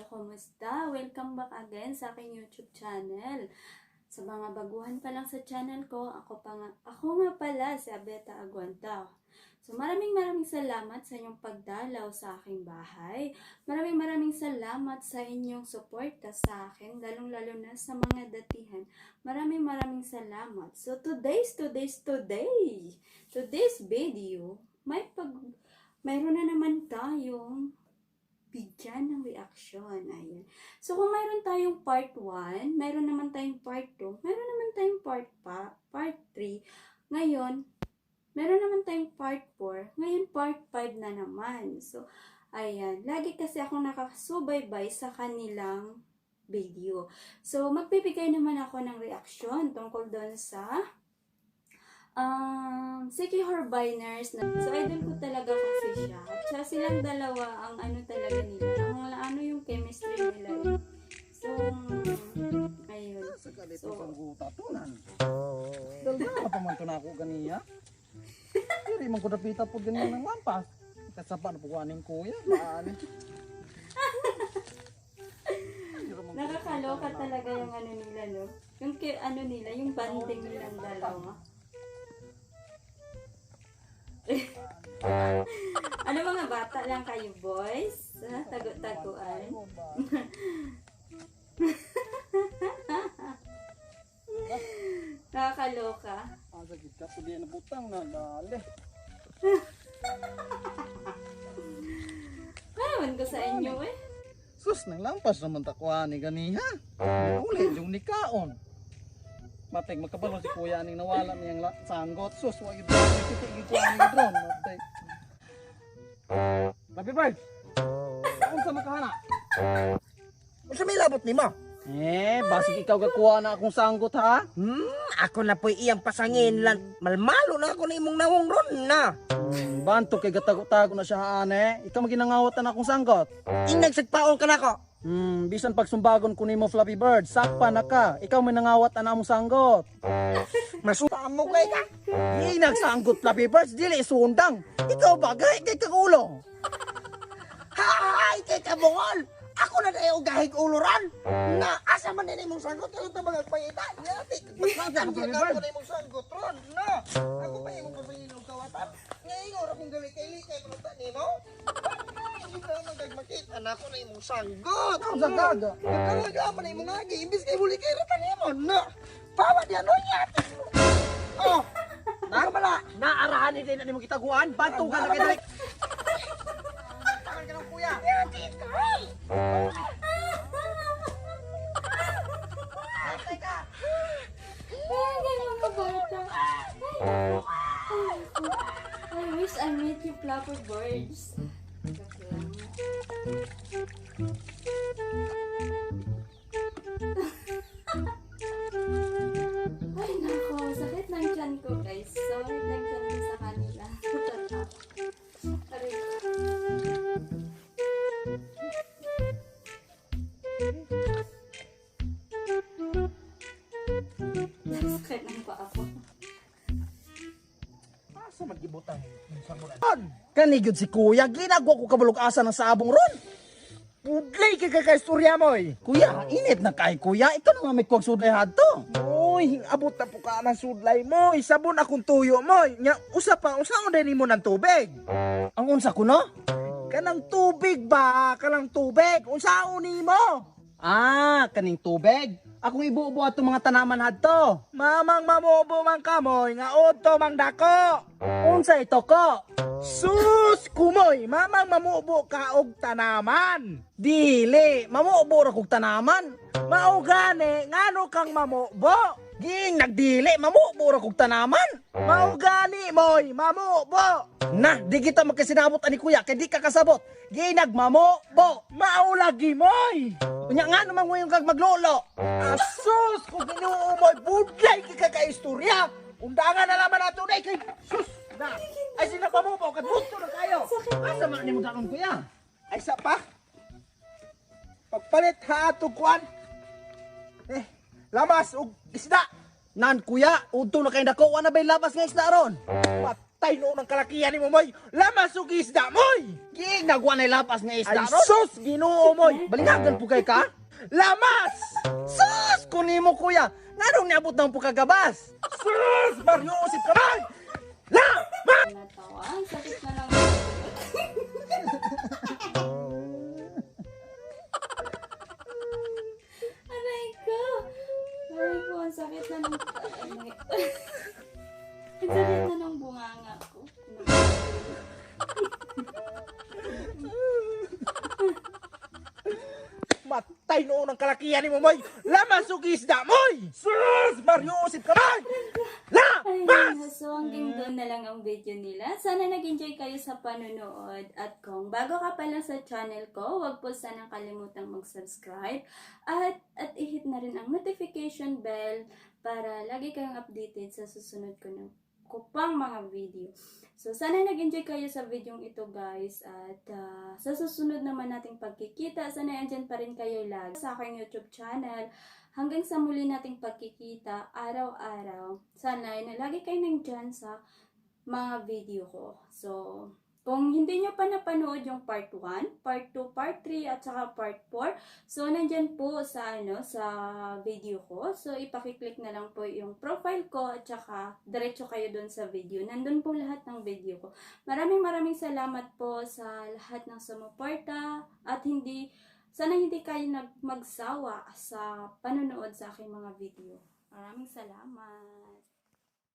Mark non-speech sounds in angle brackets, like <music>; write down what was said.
Hello, kumusta? Welcome back again sa aking YouTube channel. Sa mga baguhan pa lang sa channel ko, ako, pa nga, ako nga pala si Abeta Aguanta. So maraming maraming salamat sa inyong pagdalaw sa aking bahay. Maraming maraming salamat sa inyong suporta sa akin, lalong-lalo na sa mga datihan. Maraming maraming salamat. So today's, today's, today, today's video, may pag, mayroon na naman tayong bigyan ng reaction. Ayan. So, kung mayroon tayong part 1, mayroon naman tayong part 2, mayroon naman tayong part pa, part 3. Ngayon, meron naman tayong part 4. Ngayon, part 5 na naman. So, ayan. Lagi kasi akong nakasubaybay sa kanilang video. So, magbibigay naman ako ng reaction tungkol doon sa um, Siki Horbiners. Na, so, idol ko talaga kasi siya. Siya silang dalawa ang ano talaga nila. Ang ano yung chemistry nila. eh. So, ayun. Sa kalit So- so, guta tunan. Daldala pa man to na ako ganiya. Diri man ko napita po ganyan ng lampas. Kasapa na po kaning kuya. Maanin. Nakakaloka talaga yung ano nila, no? Yung ano nila, yung banding nilang dalawa. <laughs> ano mga bata lang kayo, boys? Ha? Tago-taguan. <laughs> Nakakaloka. Asa gid ka pudi na butang na dali. Ewan ko sa inyo, eh. Sus nang lampas naman ta kuha ni ganiha. Uli yung nikaon. Matay magkabalo si kuya ning nawala niyang sanggot. Sus wa gid titik gid kuha ni drone. Matay. Baby bird. Unsa makahana? Unsa may labot nimo? Eh, basig ikaw gakuha na akong sanggot ha? Hmm, ako na po'y iyang pasangin lan. Malmalo na ako na imong nawong ron na. Hmm, banto kay gatago-tago na siya ane. Ikaw maginangawatan akong sanggot. Ing nagsagpaon ka na ko. Hmm, bisan pagsumbagon ko nimo Fluffy Bird, sakpa na ka. Ikaw may nangawat na among sanggot. <laughs> Masuta mo kay ka. Di nagsanggot Fluffy Birds, dili sundang. Ikaw bagay kay kagulo. <laughs> Hay, kay kabungol. Ako na kayo gahig uluran. Na, asa man din imong sanggot. Ano ito mga payita? Yati, <laughs> ako Bird. na imong sanggot ron. Na, ako pa imong pasangin ng kawatan. Ngayon, oras kong gawi kay Likay, malutan nimo. Hindi ka naman magmakita na ako na imong sanggot. Ang sagaga. Nagkalaga man na imong agi. Imbis kay muli kay ratan nimo. Na, pawa di ano niya. Oh, nakamala. Naarahan ni din mo kitaguan, banto ka na kay dali. Tangan ka ng kuya. Yati, kay. I met you, Flapper Birds. Ay, nako. Sakit ng tiyan ko, guys. Sorry ng tiyan ko sa kanila. Aray. Sakit ng Asa magibutang yung sanguran? Kani gyud si kuya, ginagwa ko kabulog-asa ng sabong ron. Pudlay ka ka istorya mo eh. Kuya, init na kay kuya. Ikaw na nga may kuwag suday hadto. Uy, abot na po ka ng sudlay mo. Isabon akong tuyo mo. Nya, usa pa, usa ko din mo ng tubig. Ang unsa ko no? Kanang tubig ba? Kanang tubig. Unsa uni mo? Ah, kaning tubig. Akong ibuubo ato mga tanaman hadto. Mamang mamubo man kamoy, nga oto mang dako. Unsa ito ko? Sus, kumoy, mamang mamubo ka og tanaman. Dili, mamuubo ra kog tanaman. Mao gani, ngano kang mamubo? Ging nagdili, mamuubo ra kog tanaman. Mao gani, moy, mamubo. Na, di kita magkasinabot ani kuya, kay di ka kasabot. Ginag mamubo. Mao lagi, moy. Unya nga naman mo yung kag maglolo. Asus, kung ginuumoy, budlay ka ka-istorya. Undangan na naman nato na kay sus na. Ay sila pa mo po, kadbuto na kayo. Asa man ni mo kuya? Ay sa pa. Pagpalit ha ato kwan. Lamas og isda. Nan kuya, udto na kay dako, wa na bay labas nga isda ron. Matay no ng kalakihan ni mo, moy. Lamas ug isda, moy. Gig nagwa na lapas nga Ay, isda ron. sus, ginoo, moy. Balingagan po kay ka? Lamas! Sus! Kunin mo kuya! Nganong niabot ng pagkagabas? Sus! Mario, usip ka man! Lamas! Ang na ng bunganga ko. Matay no ng kalakihan ni mo, moy. Lamas ug isda, moy. Sus! Mario, usip ka man! Lamas! So hanggang doon na lang ang video nila. Sana nag-enjoy kayo sa panonood. At kung bago ka pa lang sa channel ko, huwag po sanang kalimutang mag-subscribe. At, at i-hit na rin ang notification bell para lagi kayong updated sa susunod ko ng ko pang mga video. So, sana nag-enjoy kayo sa video ito, guys. At ah, sa susunod naman nating pagkikita, sana andyan pa rin kayo lagi sa aking YouTube channel. Hanggang sa muli nating pagkikita, araw-araw. Sana ay lagi kayo nandyan sa mga video ko. So, kung hindi nyo pa napanood yung part 1, part 2, part 3, at saka part 4, so nandyan po sa ano sa video ko. So, ipakiclick na lang po yung profile ko at saka diretso kayo dun sa video. Nandun po lahat ng video ko. Maraming maraming salamat po sa lahat ng sumuporta at hindi sana hindi kayo nag magsawa sa panonood sa aking mga video. Maraming salamat.